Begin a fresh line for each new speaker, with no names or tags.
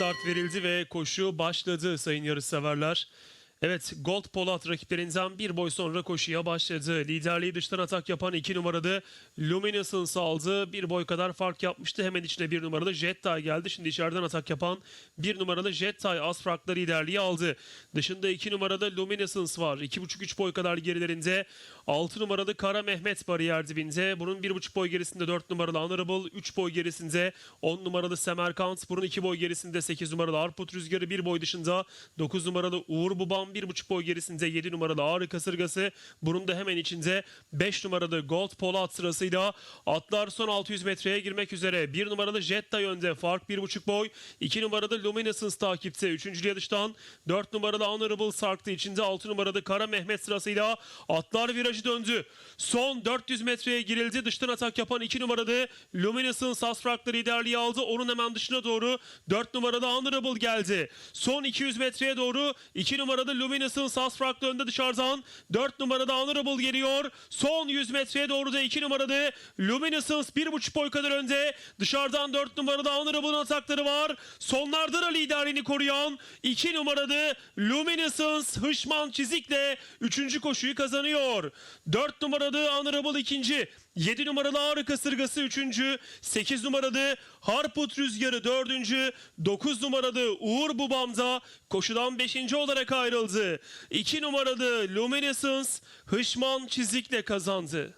start verildi ve koşu başladı sayın yarışseverler. Evet Gold Polat rakiplerinden bir boy sonra koşuya başladı. Liderliği dıştan atak yapan 2 numaralı Luminescence aldı. Bir boy kadar fark yapmıştı. Hemen içine bir numaralı Jettay geldi. Şimdi içeriden atak yapan bir numaralı Jettay az farkla liderliği aldı. Dışında 2 numaralı Luminescence var. 2,5-3 boy kadar gerilerinde 6 numaralı Kara Mehmet bariyer dibinde. Bunun 1,5 boy gerisinde 4 numaralı Honorable, 3 boy gerisinde 10 numaralı Semerkant, bunun 2 boy gerisinde 8 numaralı Arput Rüzgarı, 1 boy dışında 9 numaralı Uğur Babam, 1,5 boy gerisinde 7 numaralı Ağrı Kasırgası, bunun da hemen içinde 5 numaralı Gold Polat sırasıyla atlar son 600 metreye girmek üzere. 1 numaralı Jetta yönde, fark 1,5 boy. 2 numaralı Luminescence takipte. 3. yarıştan 4 numaralı Honorable sarktı. içinde 6 numaralı Kara Mehmet sırasıyla atlar virajı döndü. Son 400 metreye girildi. Dıştan atak yapan 2 numaralı Luminescence Asfrak'la liderliği aldı. Onun hemen dışına doğru 4 numaralı Honorable geldi. Son 200 metreye doğru 2 numaralı Luminescence Asfrak'la önde dışarıdan 4 numarada Honorable geliyor. Son 100 metreye doğru da 2 numaralı Luminescence 1,5 boy kadar önde. Dışarıdan 4 numarada Honorable'ın atakları var. Sonlarda da liderliğini koruyan 2 numaralı Luminescence Hışman Çizik'le 3. koşuyu kazanıyor. 4 numaralı Honorable ikinci. 7 numaralı Ağrı Kasırgası 3. 8 numaralı Harput Rüzgarı 4. 9 numaralı Uğur Bubam'da koşudan 5. olarak ayrıldı. 2 numaralı Luminescence Hışman Çizik'le kazandı.